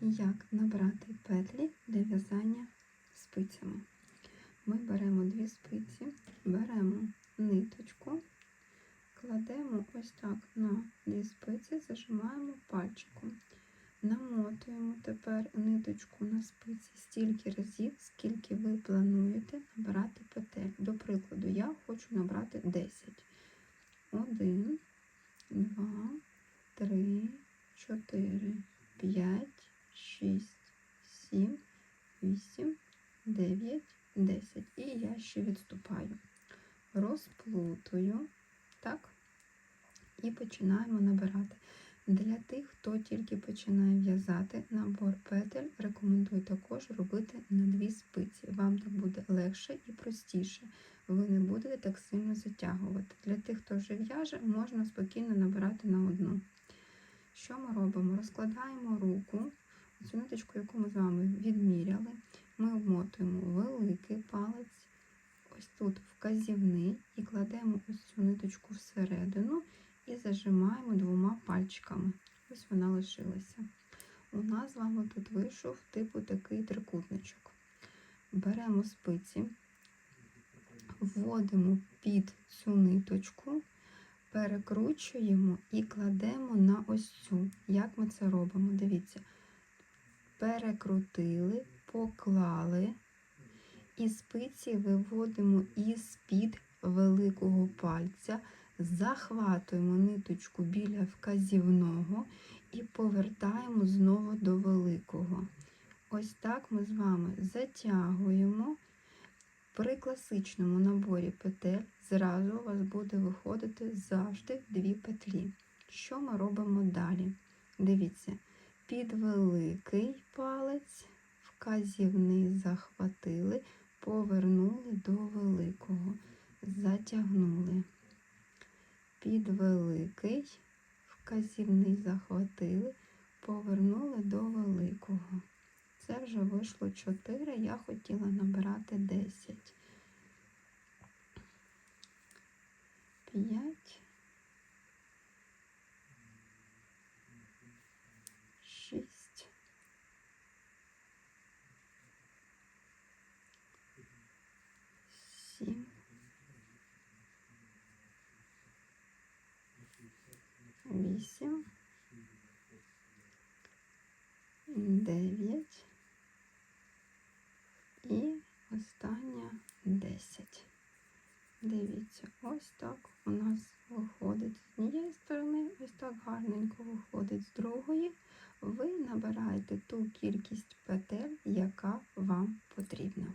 як набрати петлі для в'язання спицями. Ми беремо дві спиці, беремо ниточку, кладемо ось так на дві спиці, зажимаємо пальчиком. Намотуємо тепер ниточку на спиці стільки разів, скільки ви плануєте набрати петель. До прикладу, я хочу набрати 10. 1, 2, 3, 4, 5, 6, 7, 8, 9, 10. І я ще відступаю. Розплутую, так, і починаємо набирати. Для тих, хто тільки починає в'язати набор петель, рекомендую також робити на дві спиці. Вам так буде легше і простіше. Ви не будете так сильно затягувати. Для тих, хто вже в'яже, можна спокійно набирати на одну. Що ми робимо? Розкладаємо руку, цю ниточку, яку ми з вами відміряли, ми обмотуємо великий палець, ось тут вказівний, і кладемо ось цю ниточку всередину і зажимаємо двома пальчиками. Ось вона лишилася. У нас з вами тут вийшов типу такий трикутничок. Беремо спиці, вводимо під цю ниточку, перекручуємо і кладемо на ось цю. Як ми це робимо? Дивіться, перекрутили, поклали, і спиці виводимо із-під великого пальця, захватуємо ниточку біля вказівного і повертаємо знову до великого. Ось так ми з вами затягуємо. При класичному наборі петель зразу у вас буде виходити завжди дві петлі. Що ми робимо далі? Дивіться, під великий палець, вказівний захватили, повернули до великого, затягнули. Під великий, вказівний захватили, повернули до великого. Це вже вийшло 4, я хотіла набирати 10. 5. 6. 7. 8. 9. І остання 10. Дивіться, ось так у нас виходить з однієї сторони, ось так гарненько виходить з другої. Ви набираєте ту кількість петель, яка вам потрібна.